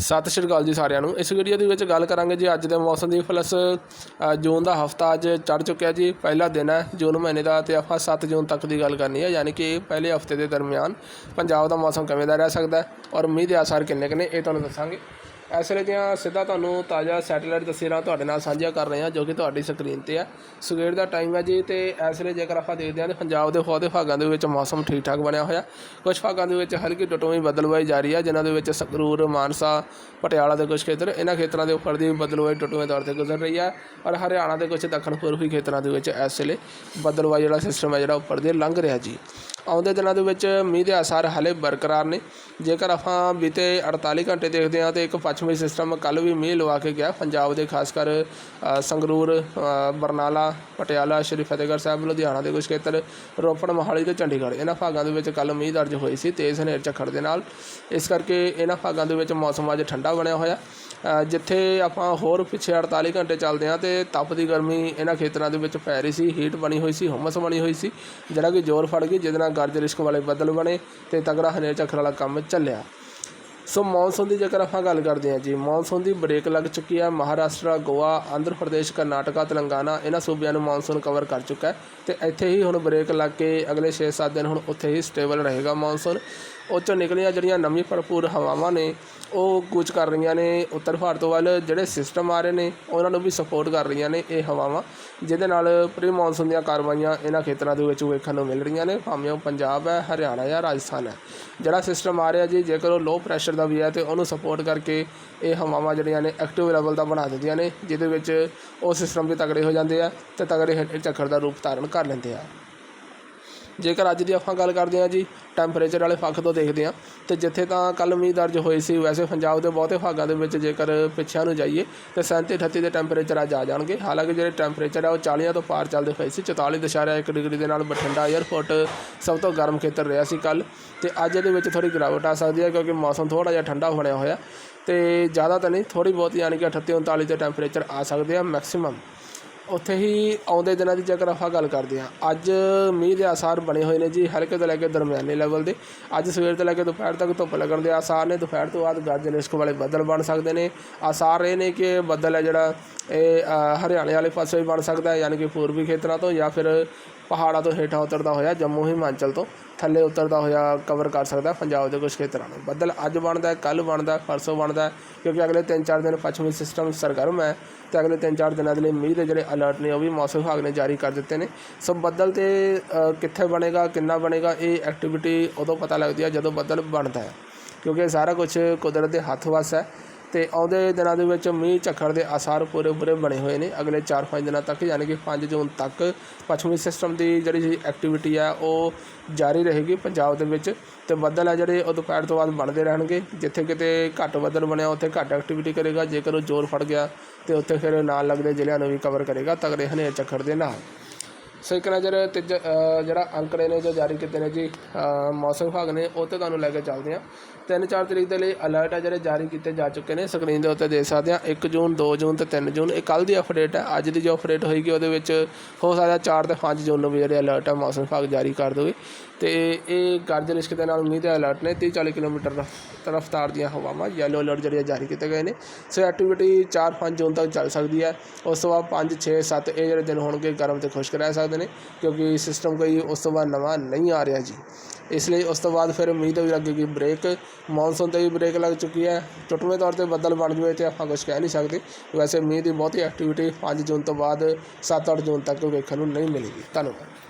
ਸਤਿ ਸ਼੍ਰੀ ਅਕਾਲ ਜੀ ਸਾਰਿਆਂ ਨੂੰ। ਇਸ ਵੀਡੀਓ ਦੇ ਵਿੱਚ ਗੱਲ ਕਰਾਂਗੇ ਜੀ ਅੱਜ ਦੇ ਮੌਸਮ ਦੀ। ਪਲੱਸ ਜੂਨ ਦਾ ਹਫਤਾ ਅੱਜ ਚੜ ਚੁੱਕਿਆ ਜੀ। ਪਹਿਲਾ ਦਿਨ ਹੈ ਜੂਨ ਮਹੀਨੇ ਦਾ ਤੇ ਆਪਾਂ 7 ਜੂਨ ਤੱਕ ਦੀ ਗੱਲ ਕਰਨੀ ਹੈ। ਯਾਨੀ ਕਿ ਪਹਿਲੇ ਹਫ਼ਤੇ ਦੇ ਦਰਮਿਆਨ ਪੰਜਾਬ ਦਾ ਮੌਸਮ ਕਿਵੇਂ ਦਾ ਰਹਿ ਸਕਦਾ ਹੈ ਔਰ ਮੀਂਹ ਦੇ ਆਸਾਰ ਕਿੰਨੇ ਕੁ ਨੇ, ਇਹ ਤੁਹਾਨੂੰ ਦੱਸਾਂਗੇ। ਇਸ ਵੇਲੇ ਦੀਆਂ ਸਿੱਧਾ ਤੁਹਾਨੂੰ ਤਾਜ਼ਾ ਸੈਟੇਲਾਈਟ ਤਸਵੀਰਾਂ ਤੁਹਾਡੇ ਨਾਲ ਸਾਂਝੀਆਂ ਕਰ ਰਹੇ ਹਾਂ, ਜੋ ਕਿ ਤੁਹਾਡੀ ਸਕਰੀਨ ਤੇ ਹੈ ਸਵੇਰ ਦਾ ਟਾਈਮ ਹੈ ਜੀ ਤੇ ਇਸ ਵੇਲੇ ਜੇਕਰ ਆਪਾਂ ਦੇਖਦੇ ਹਾਂ ਤੇ ਪੰਜਾਬ ਦੇ ਬਹੁਤੇ ਭਾਗਾਂ ਦੇ ਵਿੱਚ ਮੌਸਮ ਠੀਕ ਠਾਕ ਬਣਿਆ ਹੋਇਆ। ਕੁਝ ਭਾਗਾਂ ਦੇ ਵਿੱਚ ਹਲਕੀ ਟਟੂਵੀਂ ਬਦਲਵਾਈ ਜਾਰੀ ਹੈ, ਜਿਨ੍ਹਾਂ ਦੇ ਵਿੱਚ ਸੰਗਰੂਰ, ਮਾਨਸਾ, ਪਟਿਆਲਾ ਦੇ ਕੁਝ ਖੇਤਰ, ਇਹਨਾਂ ਖੇਤਰਾਂ ਦੇ ਉੱਪਰ ਦੀ ਬਦਲਵਾਈ ਟਟੂਵੇਂ ਤੌਰ ਤੇ ਗੁਜ਼ਰ ਰਹੀ ਹੈ ਔਰ ਹਰਿਆਣਾ ਦੇ ਕੁਝ ਦੱਖਣ ਪੂਰਬੀ ਖੇਤਰਾਂ ਦੇ ਵਿੱਚ ਇਸ ਵੇਲੇ ਬਦਲਵਾਈ ਜਿਹੜਾ ਸਿਸਟਮ ਹੈ ਜਿਹੜਾ ਉੱਪਰ ਦੀ ਲੰਘ ਰਿਹਾ ਜੀ। ਆਉਂਦੇ ਦਿਨਾਂ ਦੇ ਵਿੱਚ ਮੀਂਹ ਦੇ ਆਸਾਰ ਹਾਲੇ ਬਰਕਰਾਰ ਨੇ। ਜੇਕਰ ਆਪਾਂ ਬੀਤੇ 48 ਘੰਟੇ ਦੇਖਦੇ ਹਾਂ ਤੇ ਇੱਕ ਪੱਛਮੀ ਸਿਸਟਮ ਕੱਲ ਵੀ ਮੀਂਹ ਲਵਾ ਕੇ ਗਿਆ। ਪੰਜਾਬ ਦੇ ਖਾਸ ਕਰ ਸੰਗਰੂਰ ਬਰਨਾਲਾ, ਪਟਿਆਲਾ, ਸ਼੍ਰੀ ਫਤਿਹਗੜ੍ਹ ਸਾਹਿਬ, ਲੁਧਿਆਣਾ ਦੇ ਕੁਝ ਖੇਤਰ, ਰੋਪੜ, ਮੋਹਾਲੀ ਤੇ ਚੰਡੀਗੜ੍ਹ, ਇਹਨਾਂ ਭਾਗਾਂ ਦੇ ਵਿੱਚ ਕੱਲ ਮੀਂਹ ਦਰਜ ਹੋਈ ਸੀ ਤੇਜ਼ ਹਨੇਰ ਝੱਖੜ ਦੇ ਨਾਲ। ਇਸ ਕਰਕੇ ਇਹਨਾਂ ਭਾਗਾਂ ਦੇ ਵਿੱਚ ਮੌਸਮ ਅੱਜ ਠੰਡਾ ਬਣਿਆ ਹੋਇਆ। ਜਿੱਥੇ ਆਪਾਂ ਹੋਰ ਪਿੱਛੇ 48 ਘੰਟੇ ਚੱਲਦੇ ਹਾਂ ਤੇ ਤਪਦੀ ਗਰਮੀ ਇਹਨਾਂ ਖੇਤਰਾਂ ਦੇ ਵਿੱਚ ਪੈ ਰਹੀ ਸੀ ਹੀਟ ਬਣੀ ਹੋਈ ਸੀ, ਹੁਮਸ ਬਣੀ ਹੋਈ ਸੀ, ਜਿਹੜਾ ਕਿ ਜ਼ੋਰ ਫੜ ਗਈ ਜਿਹਦੇ ਨਾਲ ਗਰਜ ਰਿਸ਼ਕ ਵਾਲੇ ਬੱਦਲ ਬਣੇ ਤੇ ਤਗੜਾ ਹਨੇਰ ਝੱਖੜ ਵਾਲਾ ਕੰਮ ਚੱਲਿਆ। ਸੋ ਮੌਨਸੂਨ ਦੀ ਜੇਕਰ ਆਪਾਂ ਗੱਲ ਕਰਦੇ ਹਾਂ ਜੀ, ਮੌਨਸੂਨ ਦੀ ਬ੍ਰੇਕ ਲੱਗ ਚੁੱਕੀ ਹੈ। ਮਹਾਰਾਸ਼ਟਰ, ਗੋਆ, ਆਂਧਰਾ ਪ੍ਰਦੇਸ਼, ਕਰਨਾਟਕਾ, ਤੇਲੰਗਾਨਾ, ਇਹਨਾਂ ਸੂਬਿਆਂ ਨੂੰ ਮੌਨਸੂਨ ਕਵਰ ਕਰ ਚੁੱਕਾ ਹੈ ਤੇ ਇੱਥੇ ਹੀ ਹੁਣ ਬ੍ਰੇਕ ਲੱਗ ਕੇ ਅਗਲੇ 6-7 ਦਿਨ ਹੁਣ ਉੱਥੇ ਹੀ ਸਟੇਬਲ ਰਹੇਗਾ ਮੌਨਸੂਨ। ਉਹ 'ਚੋਂ ਨਿਕਲੀਆਂ ਜਿਹੜੀਆਂ ਨਵੀਂ ਭਰਪੂਰ ਹਵਾਵਾਂ ਨੇ, ਉਹ ਕੂਚ ਕਰ ਰਹੀਆਂ ਨੇ। ਉੱਤਰ ਭਾਰਤ ਵੱਲ ਜਿਹੜੇ ਸਿਸਟਮ ਆ ਰਹੇ ਨੇ, ਉਹਨਾਂ ਨੂੰ ਵੀ ਸਪੋਰਟ ਕਰ ਰਹੀਆਂ ਨੇ ਇਹ ਹਵਾਵਾਂ, ਜਿਹਦੇ ਨਾਲ ਪ੍ਰੀ ਮੌਨਸੂਨ ਦੀਆਂ ਕਾਰਵਾਈਆਂ ਇਹਨਾਂ ਖੇਤਰਾਂ ਦੇ ਵਿੱਚ ਵੇਖਣ ਨੂੰ ਮਿਲ ਰਹੀਆਂ ਨੇ। ਭਾਵੇਂ ਉਹ ਪੰਜਾਬ ਹੈ, ਹਰਿਆਣਾ ਜਾਂ ਰਾਜਸਥਾਨ ਹੈ। ਜਿਹੜਾ ਸਿਸਟਮ ਆ ਰਿਹਾ ਜੀ, ਜੇਕਰ ਉਹ ਲੋ ਪ੍ਰੈਸ਼ਰ ਦਾ ਵੀ ਹੈ ਤੇ ਉਹਨੂੰ ਸਪੋਰਟ ਕਰਕੇ ਇਹ ਹਵਾਵਾਂ ਜਿਹੜੀਆਂ ਨੇ ਐਕਟਿਵ ਲੈਵਲ ਦਾ ਬਣਾ ਦਿੰਦੀਆਂ ਨੇ, ਜਿਹਦੇ ਵਿੱਚ ਉਹ ਸਿਸਟਮ ਵੀ ਤਗੜੇ ਹੋ ਜਾਂਦੇ ਆ ਤੇ ਤਗੜੇ ਹੇਠ ਝੱਖੜ ਦਾ ਰੂਪ ਧਾਰਨ ਕਰ ਲੈਂਦੇ ਆ। ਜੇਕਰ ਅੱਜ ਦੀ ਆਪਾਂ ਗੱਲ ਕਰਦੇ ਹਾਂ ਜੀ ਟੈਂਪਰੇਚਰ ਵਾਲੇ ਪੱਖ ਤੋਂ ਦੇਖਦੇ ਹਾਂ, ਤੇ ਜਿੱਥੇ ਤਾਂ ਕੱਲ ਮੀਂਹ ਦਰਜ ਹੋਏ ਸੀ, ਵੈਸੇ ਪੰਜਾਬ ਦੇ ਬਹੁਤੇ ਭਾਗਾਂ ਦੇ ਵਿੱਚ ਜੇਕਰ ਪਿੱਛਿਆਂ ਨੂੰ ਜਾਈਏ, ਤੇ 37 38 ਦੇ ਟੈਂਪਰੇਚਰ ਅੱਜ ਆ ਜਾਣਗੇ। ਹਾਲਾਂਕਿ ਜਿਹੜੇ ਟੈਂਪਰੇਚਰ ਹੈ ਉਹ 40 ਤੋਂ ਪਾਰ ਚੱਲਦੇ ਪਏ ਸੀ 44.1 ਡਿਗਰੀ ਦੇ ਨਾਲ ਬਠਿੰਡਾ 에ਅਰਪੋਰਟ ਸਭ ਤੋਂ ਗਰਮ ਖੇਤਰ ਰਿਹਾ ਸੀ ਕੱਲ ਤੇ ਅੱਜ ਇਹਦੇ ਵਿੱਚ ਥੋੜੀ ਗਿਰਾਵਟ ਆ ਸਕਦੀ ਹੈ, ਕਿਉਂਕਿ ਮੌਸਮ ਥੋੜਾ ਜਿਹਾ ਠੰਡਾ ਬਣਿਆ ਹੋਇਆ, ਤੇ ਜ਼ਿਆਦਾ ਤਾਂ ਨਹੀਂ ਥੋੜੀ ਬਹੁਤ ਯਾਨੀ ਕਿ 38 39 ਦੇ ਟੈਂਪਰੇਚਰ ਆ ਸਕਦੇ ਆ ਮੈਕਸਿਮਮ ਉੱਥੇ ਹੀ ਆਉਂਦੇ ਦਿਨਾਂ ਦੀ ਜੇਕਰ ਆਪਾਂ ਗੱਲ ਕਰਦੇ ਹਾਂ, ਅੱਜ ਮੀਂਹ ਦੇ ਆਸਾਰ ਬਣੇ ਹੋਏ ਨੇ ਜੀ, ਹਲਕੇ ਤੋਂ ਲੈ ਕੇ ਦਰਮਿਆਨੇ ਲੈਵਲ ਦੇ। ਅੱਜ ਸਵੇਰ ਤੋਂ ਲੈ ਕੇ ਦੁਪਹਿਰ ਤੱਕ ਧੁੱਪ ਲੱਗਣ ਦੇ ਆਸਾਰ ਨੇ। ਦੁਪਹਿਰ ਤੋਂ ਬਾਅਦ ਗਰਜ ਰਿਸਕ ਵਾਲੇ ਬੱਦਲ ਬਣ ਸਕਦੇ ਨੇ। ਆਸਾਰ ਇਹ ਨੇ ਕਿ ਬੱਦਲ ਹੈ ਜਿਹੜਾ, ਇਹ ਹਰਿਆਣੇ ਵਾਲੇ ਪਾਸੇ ਵੀ ਬਣ ਸਕਦਾ ਹੈ, ਯਾਨੀ ਕਿ ਪੂਰਬੀ ਖੇਤਰਾਂ ਤੋਂ ਜਾਂ ਫਿਰ ਪਹਾੜਾਂ ਤੋਂ ਹੇਠਾਂ ਉਤਰਦਾ ਹੋਇਆ ਜੰਮੂ ਹਿਮਾਚਲ ਤੋਂ। ਥੱਲੇ ਉਤਰਦਾ ਹੋਇਆ ਕਵਰ ਕਰ ਸਕਦਾ ਪੰਜਾਬ ਦੇ ਕੁਝ ਖੇਤਰਾਂ ਨੂੰ। ਬੱਦਲ ਅੱਜ ਬਣਦਾ ਹੈ ਕੱਲ ਬਣਦਾ ਪਰਸੋਂ ਬਣਦਾ ਕਿਉਂਕਿ ਅਗਲੇ 3-4 ਦਿਨ ਪੱਛਮੀ ਸਿਸਟਮ ਸਰਗਰਮ ਹੈ ਤੇ ਅਗਲੇ 3-4 ਦਿਨਾਂ ਦੇ ਲਈ ਮੀਂਹ ਦੇ ਜਿਹੜੇ ਅਲਰਟ ਨੇ ਉਹ ਵੀ ਮੌਸਮ ਵਿਭਾਗ ਨੇ ਜਾਰੀ ਕਰ ਦਿੱਤੇ ਨੇ। ਸੋ ਬੱਦਲ ਤੇ ਕਿੱਥੇ ਬਣੇਗਾ, ਕਿੰਨਾ ਬਣੇਗਾ, ਇਹ ਐਕਟੀਵਿਟੀ ਉਦੋਂ ਪਤਾ ਲੱਗਦੀ ਹੈ ਜਦੋਂ ਬੱਦਲ ਬਣਦਾ ਹੈ, ਕਿਉਂਕਿ ਸਾਰਾ ਕੁਝ ਕੁਦਰਤ ਦੇ ਹੱਥ ਵੱਸ ਹੈ। ਤੇ ਆਉਂਦੇ ਦਿਨਾਂ ਦੇ ਵਿੱਚ ਮੀਂਹ ਝੱਖੜ ਦੇ ਆਸਾਰ ਪੂਰੇ ਪੂਰੇ ਬਣੇ ਹੋਏ ਨੇ। ਅਗਲੇ 4-5 ਦਿਨਾਂ ਤੱਕ, ਯਾਨੀ ਕਿ 5 ਜੂਨ ਤੱਕ ਪੱਛਮੀ ਸਿਸਟਮ ਦੀ ਜਿਹੜੀ ਐਕਟੀਵਿਟੀ ਆ, ਉਹ ਜਾਰੀ ਰਹੇਗੀ ਪੰਜਾਬ ਦੇ ਵਿੱਚ ਤੇ ਬੱਦਲ ਆ ਜਿਹੜੇ, ਉਹ ਦੁਪਹਿਰ ਤੋਂ ਬਾਅਦ ਬਣਦੇ ਰਹਿਣਗੇ। ਜਿੱਥੇ ਕਿਤੇ ਘੱਟ ਬੱਦਲ ਬਣਿਆ, ਉੱਥੇ ਘੱਟ ਐਕਟੀਵਿਟੀ ਕਰੇਗਾ। ਜੇਕਰ ਉਹ ਜ਼ੋਰ ਫੜ ਗਿਆ, ਤੇ ਉੱਥੇ ਫਿਰ ਨਾਲ ਲੱਗਦੇ ਜ਼ਿਲ੍ਹਿਆਂ ਨੂੰ ਵੀ ਕਵਰ ਕਰੇਗਾ। ਤਗੜੇ ਹਨੇਰ ਝੱਖੜ ਦੇ ਨਾਲ। ਸੋ ਇੱਕ ਨਜ਼ਰ ਤੀਜਾ ਜਿਹੜਾ ਅੰਕੜੇ ਨੇ, ਜੋ ਜਾਰੀ ਕੀਤੇ ਨੇ ਜੀ ਮੌਸਮ ਵਿਭਾਗ ਨੇ, ਉਹ ਤੇ ਤੁਹਾਨੂੰ ਲੈ ਕੇ ਚੱਲਦੇ ਤਿੰਨ ਚਾਰ ਤਰੀਕ ਦੇ ਲਈ ਅਲਰਟ ਆ ਜਿਹੜੇ ਜਾਰੀ ਕੀਤੇ ਜਾ ਚੁੱਕੇ ਨੇ। ਸਕਰੀਨ ਦੇ ਉੱਤੇ ਦੇਖ ਸਕਦੇ ਹਾਂ 1 ਜੂਨ 2 ਜੂਨ ਤੇ 3 ਜੂਨ। ਇਹ ਕੱਲ ਦੀ ਅਪਡੇਟ ਹੈ ਅੱਜ ਦੀ ਜੋ ਅਪਡੇਟ ਹੋਏਗੀ, ਉਹਦੇ ਵਿੱਚ ਹੋ ਸਕਦਾ 4 ਤੇ 5 ਜੂਨ ਨੂੰ ਵੀ ਜਿਹੜੇ ਅਲਰਟ ਹੈ ਮੌਸਮ ਵਿਭਾਗ ਜਾਰੀ ਕਰ ਦੇਵੇ ਤੇ ਇਹ ਗਰਜ ਰਿਸ਼ਕ ਦੇ ਨਾਲ ਮੀਂਹ ਦੇ ਅਲਰਟ ਨੇ 30-40 ਕਿਲੋਮੀਟਰ ਰਫ- ਰਫ਼ਤਾਰ ਦੀਆਂ ਹਵਾਵਾਂ ਯੈਲੋ ਅਲਰਟ ਜਿਹੜੇ ਜਾਰੀ ਕੀਤੇ ਗਏ ਨੇ। ਸੋ ਐਕਟੀਵਿਟੀ 4-5 ਜੂਨ ਤੱਕ ਚੱਲ ਸਕਦੀ ਹੈ। ਉਸ ਤੋਂ ਬਾਅਦ 5 6 7 ਇਹ ਜਿਹੜੇ ਦਿਨ ਹੋਣਗੇ, ਗਰਮ ਤੇ ਖੁਸ਼ਕ ਰਹਿ ਸਕਦੇ ਨੇ, ਕਿਉਂਕਿ ਸਿਸਟਮ ਕੋਈ ਉਸ ਤੋਂ ਬਾਅਦ ਨਵਾਂ ਨਹੀਂ ਆ ਰਿਹਾ ਜੀ। ਇਸ ਲਈ ਉਸ ਤੋਂ ਬਾਅਦ ਫਿਰ ਮੀਂਹ ਤੋਂ ਵੀ ਲੱਗੇਗੀ ਬ੍ਰੇਕ ਮੌਨਸੂਨ ਤੇ ਵੀ ਬ੍ਰੇਕ ਲੱਗ ਚੁੱਕੀ ਹੈ। ਟੁੱਟਵੇਂ ਤੌਰ ਤੇ ਬੱਦਲ ਬਣ ਜਵੇ ਤੇ ਆਪਾਂ ਕੁਝ ਕਹਿ ਨਹੀਂ ਸਕਦੇ। ਵੈਸੇ ਮੀਂਹ ਦੀ ਬਹੁਤੀ ਐਕਟੀਵਿਟੀ 5 ਜੂਨ ਤੋਂ ਬਾਅਦ 7-8 ਜੂਨ ਤੱਕ ਵੇਖਣ ਨੂੰ ਨਹੀਂ ਮਿਲੇਗੀ। ਧੰਨਵਾਦ।